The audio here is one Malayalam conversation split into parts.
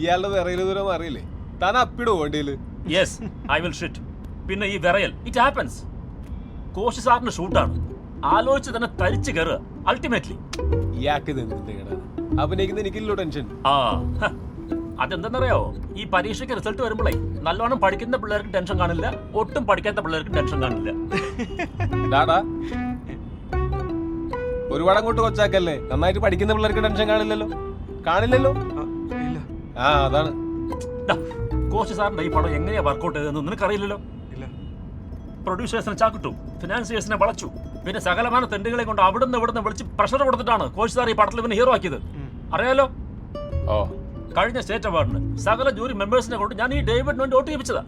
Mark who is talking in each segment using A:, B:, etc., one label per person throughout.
A: ഇയാളുടെ വിറയിൽ ദൂരം അറിയില്ലേ താൻ അപ്പിടും വണ്ടിയിൽ?
B: യെസ് ഐ വിൽ ഷിറ്റ് പിന്നെ ഈ വിറയൽ ഇറ്റ് ഹാപ്പൻസ് കോശി സാറിന് ഷൂട്ടാണ്. ആലോചിച്ച് തന്നെ തരിച്ചു കയറുക അൾട്ടിമേറ്റ്ലി
A: ഇയാൾക്ക് അഭിനയിക്കുന്ന എനിക്കില്ലോ ടെൻഷൻ?
B: ആ. അതെന്തെന്നറിയോ? ഈ പരീക്ഷയ്ക്ക് റിസൾട്ട് വരുമ്പോഴേ നല്ലോണം പഠിക്കുന്ന പിള്ളേർക്ക് ടെൻഷൻ കാണില്ല ഒട്ടും പഠിക്കാത്ത പിള്ളേർക്ക് ടെൻഷൻ കാണില്ല.
A: ഡാടാ ഒരുപാട് അങ്ങോട്ട് കൊച്ചാക്കല്ലേ? നന്നായിട്ട് പഠിക്കുന്ന പിള്ളേർക്ക് ടെൻഷൻ കാണില്ലല്ലോ? കാണില്ലല്ലോ? ആ അതാണ്.
B: കോച്ച് കോശി സാറിന്റെ ഈ പടം എങ്ങനെയാ വർക്കൗട്ട് ചെയ്തതെന്ന് നിനക്കറിയില്ലല്ലോ?
C: ഇല്ല.
B: പ്രൊഡ്യൂസേഴ്സിനെ ചാക്കിട്ടു ഫിനാൻസിയേഴ്സിനെ വളച്ചു. പിന്നെ സകലമാന തെണ്ടുകളെ കൊണ്ട് അവിടുന്ന് ഇവിടുന്ന് വിളിച്ച് പ്രഷർ കൊടുത്തിട്ടാണ് കോച്ച് സാർ ഈ പടത്തിൽ ഇവന് ഹീറോ ആക്കിയത്. അറിയാലോ?
A: ഓ.
B: കഴിഞ്ഞ സ്റ്റേറ്റ് അവാർഡിന് സകല ജൂറി മെമ്പേഴ്സിനെ കൊണ്ട് ഞാൻ ഈ ഡേവിഡിന് വേണ്ടി വോട്ട് ചെയ്യിപ്പിച്ചതാ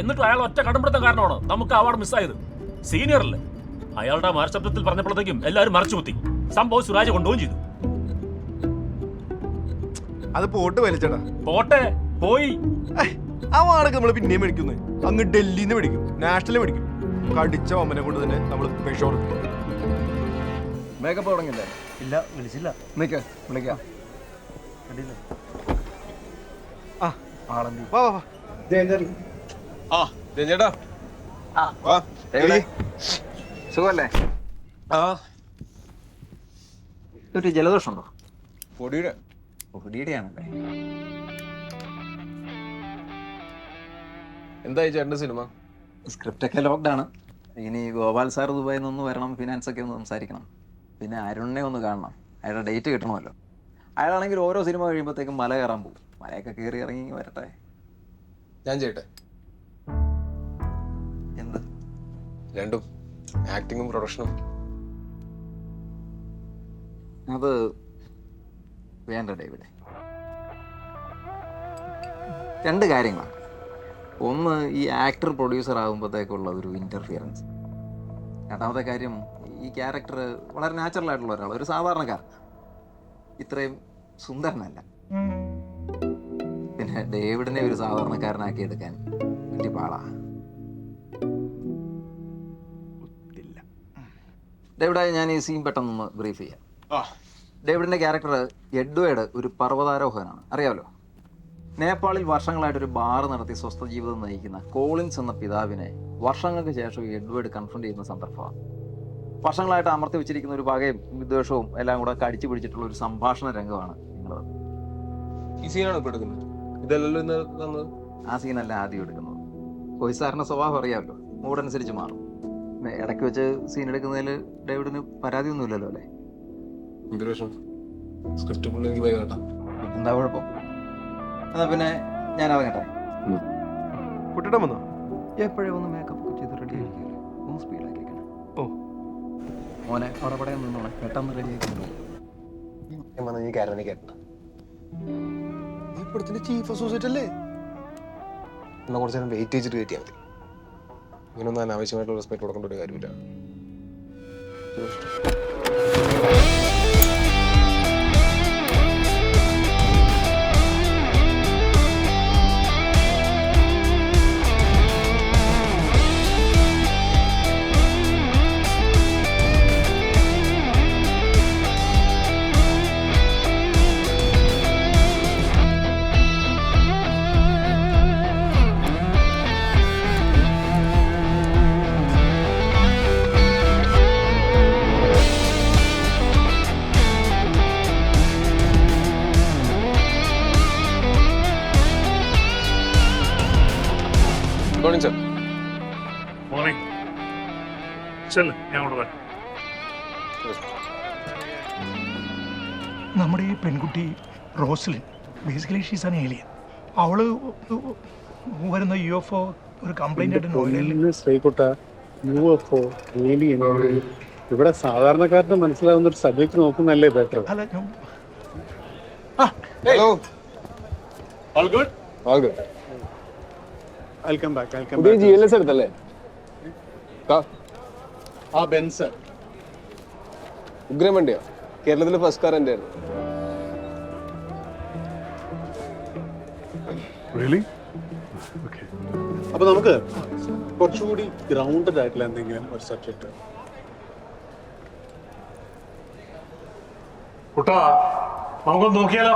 B: എന്നിട്ടും അയാൾ ഒറ്റ കടമ്പിടുത്തം കാരണമാണ് നമുക്ക് അവാർഡ് മിസ്സായത് സീനിയർ അല്ലേ? അയാളുടെ മാർശബ്ദത്തിൽ പറഞ്ഞപ്പോഴത്തേക്കും എല്ലാവരും മറച്ചു കുത്തി സംഭവം സുരാജ് കൊണ്ടുപോകും ചെയ്തു.
C: അത് പോട്ട് വലിച്ചടാ.
B: പോട്ടെ പോയി.
C: ആ വാടക നമ്മൾ പിന്നെയും മേടിക്കുന്നത് അങ്ങ് ഡൽഹിന്ന് മേടിക്കും നാഷണലിൽ മേടിക്കും. കടിച്ച ഒമ്മനെ കൊണ്ട് തന്നെ നമ്മൾ പെഷോർ
D: മേക്കപ്പ് തുടങ്ങില്ലേ
E: ഇല്ല വിളിച്ചില്ല.
D: നിക്ക് വിളിക്കാം.
C: ആ.
D: ആളെന്തി.
C: വാ വാ വാ.
A: ആ
D: എവിടെ? സുഖല്ലേ?
A: ആ.
D: ഒരു ജലദോഷം ഉണ്ടോ പൊടിയുടെയാണല്ലേ
A: എന്തായി ചേട്ടന്റെ സിനിമ?
D: സ്ക്രിപ്റ്റ് ഒക്കെ ലോക്ക്ഡ് ആണ് ഇനി ഗോപാൽ സാർ ദുബായിൽ നിന്ന് വരണം ഫിനാൻസ് ഒക്കെ ഒന്ന് സംസാരിക്കണം. പിന്നെ അരുണിനെ ഒന്ന് കാണണം. അയാളുടെ ഡേറ്റ് കിട്ടണമല്ലോ. അയാളാണെങ്കിൽ ഓരോ സിനിമ കഴിയുമ്പോഴത്തേക്കും മല കയറാൻ പോകും. മലയൊക്കെ കയറി ഇറങ്ങി വരട്ടെ.
A: ഞാൻ ചെയ്യട്ടെ.
D: എന്ത്?
A: രണ്ടും. ആക്ടിങ്ങും പ്രൊഡക്ഷനും.
D: അത് വേണ്ട ഇവിടെ. രണ്ട് കാര്യങ്ങളാണ് ഒന്ന് ഈ ആക്ടർ പ്രൊഡ്യൂസർ ആകുമ്പോഴത്തേക്കുള്ള ഒരു ഇന്റർഫിയറൻസ് രണ്ടാമത്തെ കാര്യം ഈ ക്യാരക്ടർ വളരെ നാച്ചുറൽ ആയിട്ടുള്ള ഒരാൾ ഒരു സാധാരണക്കാരൻ. ഇത്രയും സുന്ദരനല്ല. പിന്നെ ഡേവിഡിനെ ഒരു സാധാരണക്കാരനാക്കി എടുക്കാൻ വലിയ പാടാ.
C: ഇല്ല
D: ഡേവിഡായി ഞാൻ ഈ സീൻ പെട്ടെന്നൊന്ന് ബ്രീഫ് ചെയ്യാം. ഡേവിഡിന്റെ ക്യാരക്ടർ എഡ്വേഡ് ഒരു പർവതാരോഹകനാണ് അറിയാമല്ലോ? നേപ്പാളിൽ വർഷങ്ങളായിട്ട് ഒരു ബാർ നടത്തി സ്വസ്ഥ ജീവിതം നയിക്കുന്ന കോളിൻസ് എന്ന പിതാവിനെ വർഷങ്ങൾക്ക് ശേഷം എഡ്വേർഡ് കൺഫ്രണ്ട് ചെയ്യുന്ന സന്ദർഭമാണ്. വർഷങ്ങളായിട്ട് അമർത്തി വെച്ചിരിക്കുന്ന ഒരു പകയും വിദ്വേഷവും എല്ലാം കൂടെ കടിച്ചു പിടിച്ചിട്ടുള്ള ഒരു സംഭാഷണ രംഗമാണ് നിങ്ങളത്
A: ഈ സീനാണ് ഇപ്പോൾ എടുക്കുന്നത്? ഇതല്ലല്ലോ ഇന്ന് തന്നത്
D: ആ സീനല്ല ആദ്യം എടുക്കുന്നത്. കോയി സാറിന്റെ സ്വഭാവം അറിയാമല്ലോ. മൂടനുസരിച്ച് മാറും. ഇടയ്ക്ക് വെച്ച് സീൻ എടുക്കുന്നതിൽ ഡേവിഡിന് പരാതിയൊന്നുമില്ലല്ലോ അല്ലേ?
A: എന്തൊരു പ്രശ്നം സ്ക്രിപ്റ്റ് പുള്ളി എനിക്ക് ഭയ കേട്ടാ.
D: എന്താ കുഴപ്പം? എന്നാ പിന്നെ ഞാൻ ഇറങ്ങട്ടെ.
C: കുട്ടിടം വന്നോ?
D: എപ്പോഴേ ഒന്ന് മേക്കപ്പ് ഒക്കെ ചെയ്ത് റെഡി ആയിരിക്കുമല്ലോ ഒന്ന് സ്പീഡാക്കി
C: ഓ.
D: മോനെ അവിടെ പടയം നിന്നോളെ. പെട്ടെന്ന് റെഡി ആക്കി
A: നീ കാരണം കേട്ട. നീ ഇപ്പഴത്തിന്റെ ചീഫ് അസോസിയേറ്റ് അല്ലേ? എന്നാ കുറച്ച് നേരം വെയിറ്റ് ചെയ്തിട്ട് കയറ്റിയാൽ മതി. ഇങ്ങനൊന്നും അനാവശ്യമായിട്ടുള്ള റെസ്പെക്ട് കൊടുക്കേണ്ട ഒരു കാര്യമില്ല.
F: ചെല്ല്. ഞാൻ അവിടെ വരാം.
E: നമ്മുടെ ഈ പെൺകുട്ടി Roslin basically she's an alien അവൾ വരുന്ന യു എഫ് ഒ ഒരു കംപ്ലൈന്റ് ആയിട്ട് നോയിഡയിൽ
G: ഒന്ന് ശ്രീകുട്ട യു എഫ് ഒ ഏലിയൻ ഇവിടെ സാധാരണക്കാരന് മനസ്സിലാവുന്ന ഒരു സബ്ജക്ട് നോക്കുന്നല്ലേ ബെറ്റർ
E: അല്ല ഞാൻ
A: hello
F: all good
A: all good
G: welcome back welcome
A: back G L S എടുത്തല്ലേ?
G: ആ ബെൻസ്
A: ഉഗ്രം വണ്ടിയോ കേരളത്തിലെ ഫസ്റ്റ് കാർ എന്റെ ആയിരുന്നു.
G: റിയലി അപ്പൊ നമുക്ക് കുറച്ചുകൂടി ഗ്രൗണ്ടഡ് ആയിട്ടുള്ള എന്തെങ്കിലും ഒരു സബ്ജക്ട്
F: കുട്ടാ നമുക്കൊന്ന് നോക്കിയാലോ?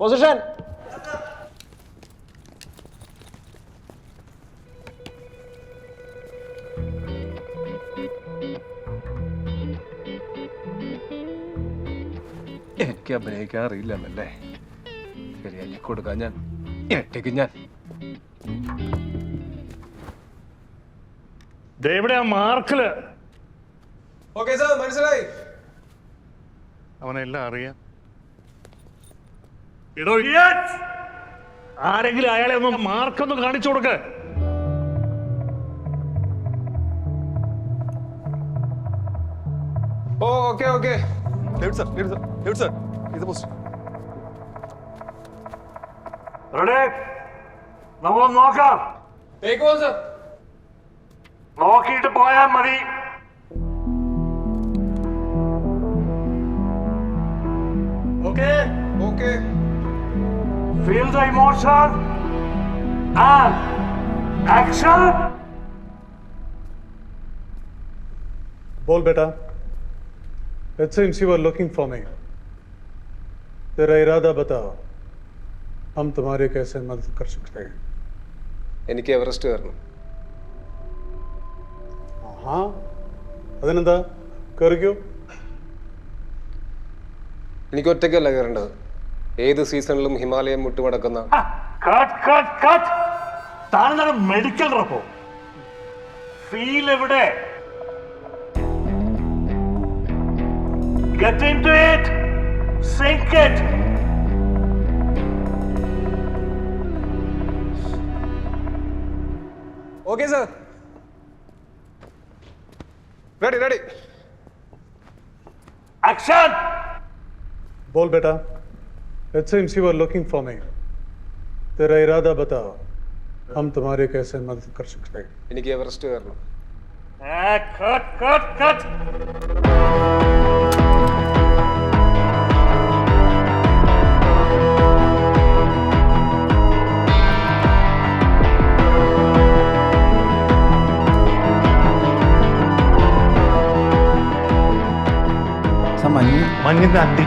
A: പൊസിഷൻ
H: എനിക്ക് അഭിനയിക്കാൻ അറിയില്ലെന്നല്ലേ ശരിയാക്കി കൊടുക്കാൻ ഞാൻ. ഞെട്ടിക്കും ഞാൻ.
F: ഇവിടെ ആ മാർക്കിൽ.
A: ഓക്കെ സാർ മനസ്സിലായി.
F: അവനെല്ലാം അറിയാം. എടോ! ആരെങ്കിലും അയാളെ ഒന്ന് മാർക്കൊന്ന് കാണിച്ചു കൊടുക്ക.
A: ഓ okay okay. Sir sir sir. ഇത്
F: നമ്മൾ നോക്കാം. നോക്കിയിട്ട് പോയാൽ മതി. Okay
A: okay
F: feel the emotion and action.
G: Bol beta. It seems you were looking for me. तेरा इरादा बताओ हम तुम्हारी कैसे मदद कर सकते हैं
A: എനിക്ക് എവറസ്റ്റ് കയറണം
G: हाँ അതിനെന്താ കയറിക്കോ
A: എനിക്ക് ഒറ്റയ്ക്കല്ല കയറേണ്ടത് ഏത് സീസണിലും ഹിമാലയം മുട്ടുമടക്കുന്ന
F: കട്ട് കട്ട് കട്ട് താനെന്താണ് മെഡിക്കൽ റപ്പോ ഫീൽ എവിടെ Get into it. Sink it.
A: Okay sir ready ready
F: Action.
G: बोल बेटा it seems you are looking for me तेरा इरादा बताओ हम तुम्हारी कैसे मदद कर सकते हैं
A: എനിക്ക് എവറസ്റ്റ് കയറണം
F: Ah, cut, cut, cut. മഞ്ഞിന്റെ അണ്ടി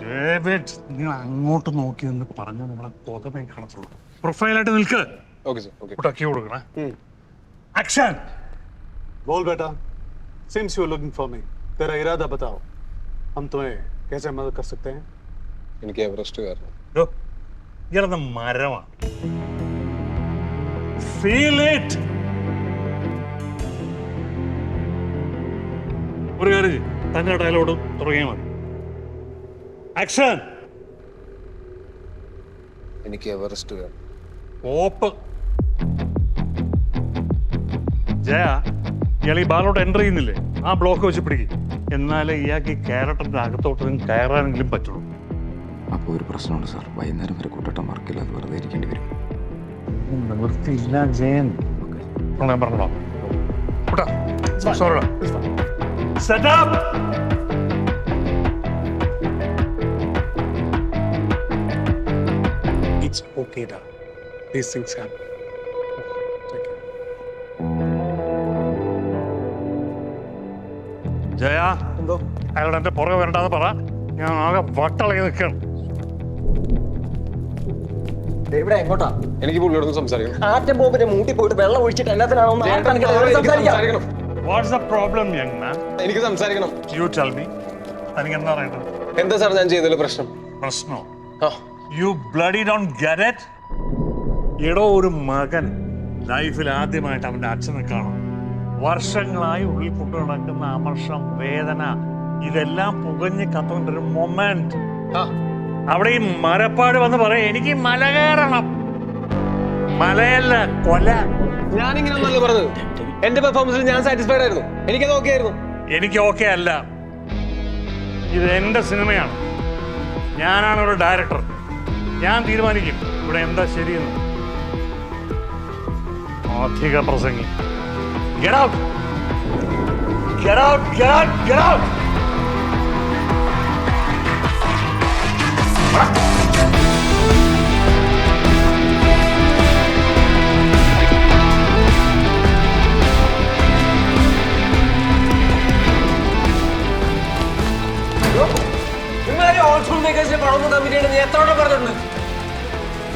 F: ഡേവിഡ് നിങ്ങൾ അങ്ങോട്ട് നോക്കി എന്ന് പറഞ്ഞാൽ നമ്മളെ കൊതമേ കാണത്തുള്ളൂ പ്രൊഫൈലായിട്ട് നിൽക്ക്
A: ഓക്കെ സാർ ഓക്കെ
F: ഉടക്കി കൊടുക്കണേ ആക്ഷൻ
G: बोल बेटा seems you are looking for me तेरा इरादा बताओ हम तुम्हें कैसे मदद कर सकते हैं
A: എനിക്ക് എവറസ്റ്റ് കയറണം
F: ഇയാളെന്ന മരമാണ് ഫീൽ ഇറ്റ് ചെയ്യ്. തന്നെ ഡയലോഗ് തുടങ്ങിയാൽ മതി ആക്ഷൻ
A: എനിക്ക് എവറസ്റ്റ് കയറണം
F: ഓപ്പ് ജയ ഇയാൾ ഈ ബാലോട്ട് എന്റർ ചെയ്യുന്നില്ലേ ആ ബ്ലോക്ക് വെച്ച് പിടിക്കും എന്നാലേ ഇയാൾക്ക് ഈ ക്യാരക്ടറിന്റെ അകത്തോട്ട് കയറാനെങ്കിലും പറ്റുള്ളൂ
D: അപ്പോൾ ഒരു പ്രശ്നമുണ്ട് സാർ വൈകുന്നേരം വരെ കൂട്ടട്ടം വർക്കില്ല അത് വെറുതെ ഇരിക്കേണ്ടി വരും
F: നിവൃത്തിയില്ല ജയൻ ഞാൻ പറഞ്ഞോ sorry up!
G: It's okay, da. These things happen. Take care.
F: Jaya എന്തോ അയാളോട് എന്റെ പുറകെ വരണ്ടെന്ന് പറ ഞാൻ ആകെ വട്ടളകി നിൽക്കണം
D: ഇവിടെ എങ്ങോട്ടാ
A: എനിക്ക് പുള്ളിയോടൊന്ന് സംസാരിക്കണം
D: ആറ്റം ബോംബിന്റെ മൂട്ടി പോയിട്ട് വെള്ളം ഒഴിച്ചിട്ട് എല്ലാത്തിനാണോ
A: സംസാരിക്കണം
F: what's the problem young man
A: എനിക്ക് സംസാരിക്കണം.
F: യു ടെൽ മീ തനിക്ക് എന്താ അറിയേണ്ടത്
A: എന്താ സാർ ഞാൻ ചെയ്തതിൽ പ്രശ്നം?
F: പ്രശ്നോ? You bloody don't get it എടോ ഒരു മകൻ ലൈഫിൽ ആദ്യമായിട്ട് അവന്റെ അച്ഛനെ കാണും. വർഷങ്ങളായി ഉള്ളിൽ കൊണ്ടു നടക്കുന്ന അമർഷം വേദന ഇതെല്ലാം പുകഞ്ഞ് കത്തുകൊണ്ടൊരു മൊമെന്റ് അവിടെ ഈ മരപ്പാട് വന്ന് പറയാം എനിക്ക് മല കയറണം. മലയല്ല കൊല.
A: ഞാനിങ്ങനെ പറഞ്ഞത്. എന്റെ പെർഫോമൻസിൽ ഞാൻ സാറ്റിസ്ഫൈഡ് ആയിരുന്നു എനിക്കത് ഓക്കെ ആയിരുന്നു
F: എനിക്ക് ഓക്കെ അല്ല ഇത് എന്റെ സിനിമയാണ് ഞാനാണ് ഒരു ഡയറക്ടർ ഞാൻ തീരുമാനിക്കും ഇവിടെ എന്താ ശരിയെന്ന് അധിക പ്രസംഗി Get out! Get out! Get out! Get out!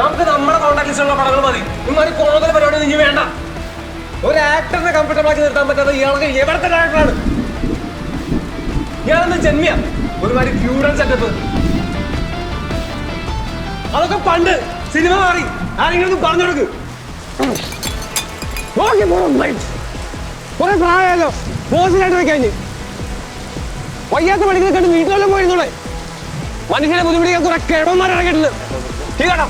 A: നമുക്ക് നമ്മുടെ കോൺടാക്ട് പടങ്ങൾ മതി. പരിപാടി ഇനി വേണ്ട. ഒരു ആക്ടറിനെ കംഫർട്ടബിൾ നിർത്താൻ പറ്റാത്ത ഇയാളൊക്കെ എവിടത്തെ ആക്ടറാണ് ഇയാളെന്ന് ജന്മിയ? ഒരുമാതിരി ഫ്യൂഡൽ സെറ്റപ്പ് അതൊക്കെ പണ്ട് സിനിമ മാറി. ആരെങ്കിലും പറഞ്ഞു കൊടുക്ക്. വയ്യാത്ത പണികളെ കണ്ട് വീട്ടിലെല്ലാം പോയിരുന്നുള്ളേ മനുഷ്യനെ ബുദ്ധിമുട്ടിക്കാൻ കുറെ കിഴവന്മാർ ഇറങ്ങിയിട്ടുണ്ട്. കേട്ടോ
B: ഇല്ലടാ.